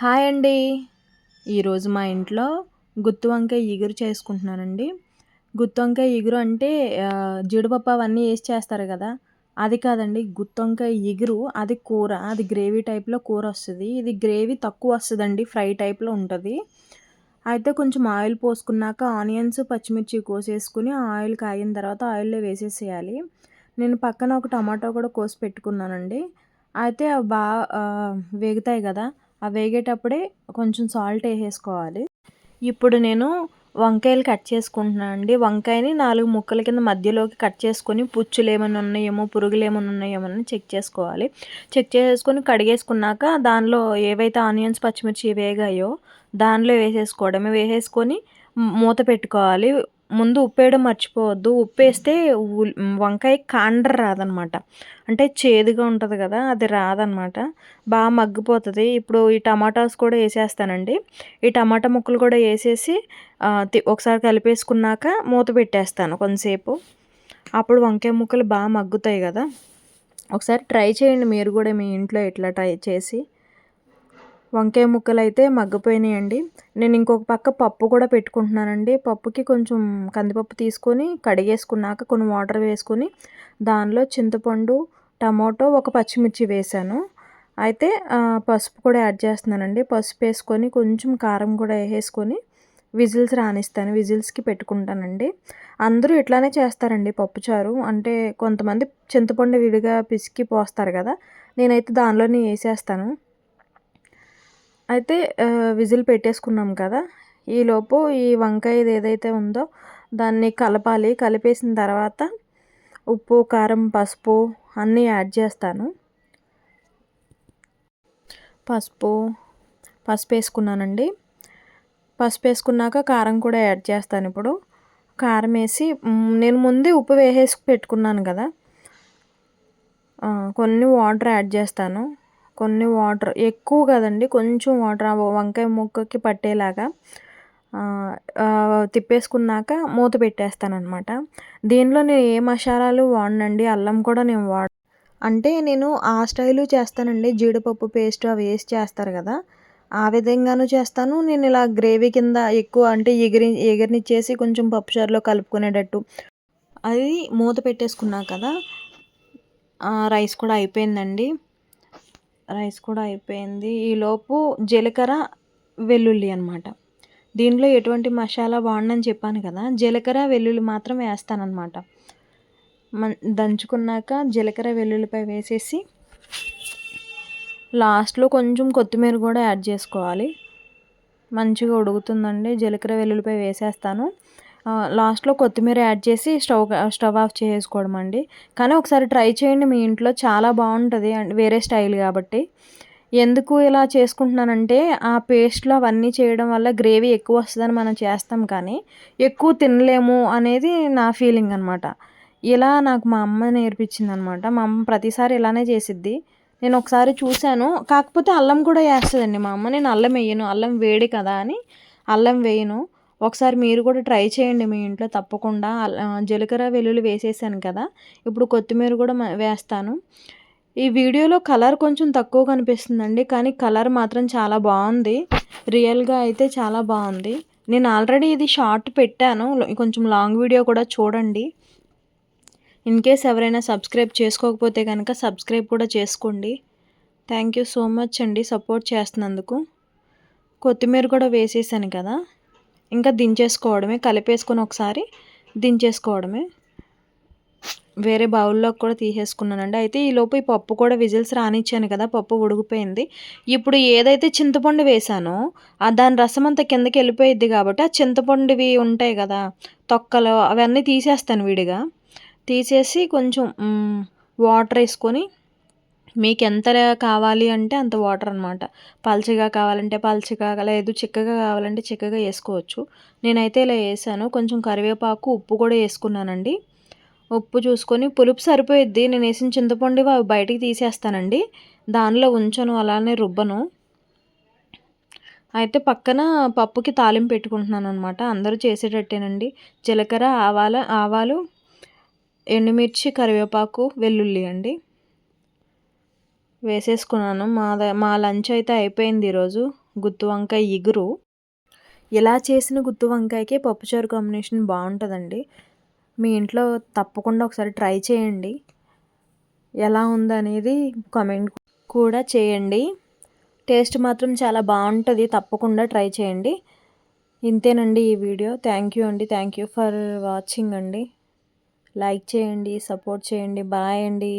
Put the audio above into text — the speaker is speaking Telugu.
హాయ్ అండి. ఈరోజు మా ఇంట్లో గుత్తి వంకాయ ఇగురు చేసుకుంటున్నానండి. గుత్తి వంకాయ ఇగురు అంటే జీడిపప్పు అవన్నీ వేసి చేస్తారు కదా. అది కాదండి గుత్తి వంకాయ ఇగురు అది కూర అది గ్రేవీ టైప్లో కూర వస్తుంది. ఇది గ్రేవీ తక్కువ వస్తుందండి ఫ్రై టైప్లో ఉంటుంది. అయితే కొంచెం ఆయిల్ పోసుకున్నాక ఆనియన్స్ పచ్చిమిర్చి కోసేసుకుని ఆయిల్ కాగిన తర్వాత ఆయిల్లో వేసేసేయాలి. నేను పక్కన ఒక టమాటో కూడా కోసి పెట్టుకున్నానండి. అయితే బాగా వేగుతాయి కదా. ఆ వేగేటప్పుడే కొంచెం సాల్ట్ వేసేసుకోవాలి. ఇప్పుడు నేను వంకాయలు కట్ చేసుకుంటున్నాను అండి. వంకాయని నాలుగు ముక్కల కింద మధ్యలోకి కట్ చేసుకొని పుచ్చులు ఏమైనా ఉన్నాయేమో పురుగులు ఏమైనా ఉన్నాయేమో అని చెక్ చేసుకోవాలి. చెక్ చేసుకొని కడిగేసుకున్నాక దానిలో ఏవైతే ఆనియన్స్ పచ్చిమిర్చి వేగాయో దానిలో వేసేసుకోవడమే. వేసేసుకొని మూత పెట్టుకోవాలి. ముందు ఉప్పు వేయడం మర్చిపోవద్దు. ఉప్పు వేస్తే వంకాయ కాండ్ర రాదనమాట. అంటే చేదుగా ఉంటుంది కదా అది రాదనమాట. బాగా మగ్గిపోతుంది. ఇప్పుడు ఈ టమాటాస్ కూడా వేసేస్తానండి. ఈ టమాటా ముక్కలు కూడా వేసేసి ఒకసారి కలిపేసుకున్నాక మూత పెట్టేస్తాను కొంతసేపు. అప్పుడు వంకాయ ముక్కలు బాగా మగ్గుతాయి కదా. ఒకసారి ట్రై చేయండి మీరు కూడా మీ ఇంట్లో ఇట్లా ట్రై చేసి. వంకాయ ముక్కలు అయితే మగ్గిపోయినాయండి. నేను ఇంకొక పక్క పప్పు కూడా పెట్టుకుంటున్నానండి. పప్పుకి కొంచెం కందిపప్పు తీసుకొని కడిగేసుకున్నాక కొన్ని వాటర్ వేసుకొని దానిలో చింతపండు టమాటో ఒక పచ్చిమిర్చి వేసాను అయితే పసుపు కూడా యాడ్ చేస్తున్నానండి. పసుపు వేసుకొని కొంచెం కారం కూడా వేసుకొని విజిల్స్ రానిస్తాను. విజిల్స్కి పెట్టుకుంటానండి. అందరూ ఇట్లానే చేస్తారండి పప్పుచారు అంటే కొంతమంది చింతపండు విడిగా పిసికి పోస్తారు కదా. నేనైతే దానిలోనే వేసేస్తాను. అయితే విజిల్ పెట్టేసుకున్నాం కదా. ఈలోపు ఈ వంకాయ ఏదైతే ఉందో దాన్ని కలపాలి. కలిపేసిన తర్వాత ఉప్పు కారం పసుపు అన్నీ యాడ్ చేస్తాను. పసుపు పసుపు వేసుకున్నానండి. పసుపు వేసుకున్నాక కారం కూడా యాడ్ చేస్తాను ఇప్పుడు. కారం వేసి నేను ముందే ఉప్పు వేసేసి పెట్టుకున్నాను కదా. కొన్ని వాటర్ యాడ్ చేస్తాను. కొన్ని వాటర్ ఎక్కువ కదండి కొంచెం వాటర్ వంకాయ ముక్కకి పట్టేలాగా తిప్పేసుకున్నాక మూత పెట్టేస్తాను అనమాట దీనిలో నేను ఏ మసాలాలు వాడనండి అల్లం కూడా నేను వాడ అంటే నేను ఆ స్టైలు చేస్తానండి జీడిపప్పు పేస్ట్ అవి వేసి చేస్తారు కదా ఆ విధంగాను చేస్తాను. నేను ఇలా గ్రేవీ కింద ఎక్కువ అంటే ఎగిరి ఎగిరినిచ్చేసి కొంచెం పప్పుచారులో కలుపుకునేటట్టు. అది మూత పెట్టేసుకున్నా కదా రైస్ కూడా అయిపోయిందండి. రైస్ కూడా అయిపోయింది. ఈలోపు జీలకర్ర వెల్లుల్లి అనమాట దీనిలో ఎటువంటి మసాలా బాగుండని చెప్పాను కదా జీలకర్ర వెల్లుల్లి మాత్రం వేస్తానన్నమాట. దంచుకున్నాక జీలకర్ర వెల్లుల్లిపై వేసేసి లాస్ట్లో కొంచెం కొత్తిమీర కూడా యాడ్ చేసుకోవాలి. మంచిగా ఉడుకుతుందండి. జీలకర్ర వెల్లుల్లిపై వేసేస్తాను. లాస్ట్లో కొత్తిమీర యాడ్ చేసి స్టవ్ స్టవ్ ఆఫ్ చేసుకోవడం అండి. కానీ ఒకసారి ట్రై చేయండి మీ ఇంట్లో చాలా బాగుంటుంది అండ్ వేరే స్టైల్ కాబట్టి. ఎందుకు ఇలా చేసుకుంటున్నానంటే ఆ పేస్ట్లో అవన్నీ చేయడం వల్ల గ్రేవీ ఎక్కువ వస్తుందని మనం చేస్తాం కానీ ఎక్కువ తినలేము అనేది నా ఫీలింగ్ అనమాట ఇలా నాకు మా అమ్మ నేర్పించింది అనమాట మా అమ్మ ప్రతిసారి ఇలానే చేసిద్ది. నేను ఒకసారి చూశాను. కాకపోతే అల్లం కూడా వేస్తుందండి మా అమ్మ. నేను అల్లం వేయను. అల్లం వేడి కదా అని అల్లం వేయను. ఒకసారి మీరు కూడా ట్రై చేయండి మీ ఇంట్లో తప్పకుండా. జీలకర్ర వెల్లుల్లి వేసేసాను కదా. ఇప్పుడు కొత్తిమీర కూడా వేస్తాను. ఈ వీడియోలో కలర్ కొంచెం తక్కువ కనిపిస్తుందండి కానీ కలర్ మాత్రం చాలా బాగుంది. రియల్గా అయితే చాలా బాగుంది. నేను ఆల్రెడీ ఇది షార్ట్ పెట్టాను. కొంచెం లాంగ్ వీడియో కూడా చూడండి. ఇన్ కేస్ ఎవరైనా సబ్స్క్రైబ్ చేసుకోకపోతే కనుక సబ్స్క్రైబ్ కూడా చేసుకోండి. థ్యాంక్ యూ సో మచ్ అండి సపోర్ట్ చేస్తున్నందుకు. కొత్తిమీర కూడా వేసేసాను కదా. ఇంకా దించేసుకోవడమే కలిపేసుకొని ఒకసారి దించేసుకోవడమే. వేరే బౌల్లోకి కూడా తీసేసుకున్నానండి. అయితే ఈలోపు ఈ పప్పు కూడా విజిల్స్ రానిచ్చాను కదా పప్పు ఉడికిపోయింది. ఇప్పుడు ఏదైతే చింతపండు వేసానో ఆ దాని రసం అంతా కిందకి వెళ్ళిపోయిద్ది కాబట్టి ఆ చింతపండువి ఉంటాయి కదా తొక్కలు అవన్నీ తీసేస్తాను విడిగా. తీసేసి కొంచెం వాటర్ వేసుకొని మీకు ఎంత కావాలి అంటే అంత వాటర్ అనమాట పల్చగా కావాలంటే పల్చగా లేదు చిక్కగా కావాలంటే చిక్కగా వేసుకోవచ్చు. నేనైతే ఇలా వేసాను. కొంచెం కరివేపాకు ఉప్పు కూడా వేసుకున్నానండి. ఉప్పు చూసుకొని పులుపు సరిపోయిద్ది. నేను వేసిన చింతపండు అవి బయటికి తీసేస్తానండి. దానిలో ఉంచను అలానే రుబ్బను. అయితే పక్కన పప్పుకి తాలింపు పెట్టుకుంటున్నాను అనమాట అందరూ చేసేటట్టేనండి. జీలకర్ర ఆవాల ఆవాలు ఎండుమిర్చి కరివేపాకు వెల్లుల్లి అండి. వేసేసుకున్నాను. మా మా లంచ్ అయితే అయిపోయింది ఈరోజు. గుత్తి వంకాయ ఇగురు. ఇలా చేసిన గుత్తి వంకాయకి పప్పుచారు కాంబినేషన్ బాగుంటుందండి. మీ ఇంట్లో తప్పకుండా ఒకసారి ట్రై చేయండి. ఎలా ఉందనేది కమెంట్ కూడా చేయండి. టేస్ట్ మాత్రం చాలా బాగుంటుంది. తప్పకుండా ట్రై చేయండి. ఇంతేనండి ఈ వీడియో. థ్యాంక్ యూ అండి. థ్యాంక్ యూ ఫర్ వాచింగ్ అండి. లైక్ చేయండి సపోర్ట్ చేయండి. బాయ్ అండి.